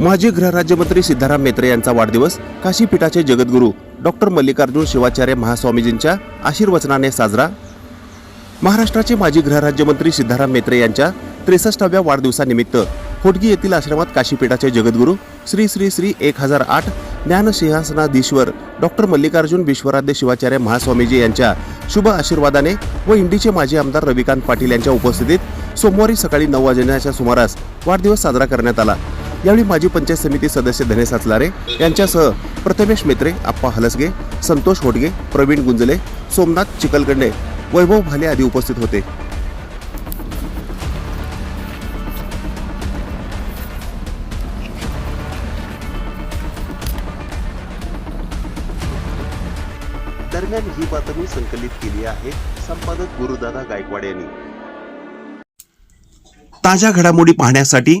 माजी गृहराज्यमंत्री सिद्धाराम मेत्रे यांचा वाढदिवस काशीपीठाचे जगद्गुरू डॉक्टर मल्लिकार्जुन शिवाचार्य महास्वामीजींच्या आशीर्वचनाने साजरा. महाराष्ट्राचे माजी गृहराज्यमंत्री सिद्धाराम मेत्रे यांच्या त्रेसष्टाव्या वाढदिवसानिमित्त होटगी येथील आश्रमात काशीपीठाचे जगद्गुरू श्री श्री श्री एक हजार आठ ज्ञानसिंहासनाधीश्वर डॉक्टर मल्लिकार्जुन विश्वराध्य शिवाचार्य महास्वामीजी यांच्या शुभ आशीर्वादाने व इंडीचे माजी आमदार रविकांत पाटील यांच्या उपस्थितीत सोमवारी सकाळी नऊ वाजण्याच्या सुमारास वाढदिवस साजरा करण्यात आला. यावेळी माजी पंचायत समिती सदस्य धनेश साचलारे यांच्यासह प्रथमेश मेत्रे आप्पा हलसगे संतोष होटगे प्रवीण गुंजले सोमनाथ चिकलगंडे वैभव भाले आदी उपस्थित होते. दरम्यान ही बातमी संकलित केली आहे संपादक गुरुदादा गायकवाड यांनी. ताज्या घडामोडी पाहण्यासाठी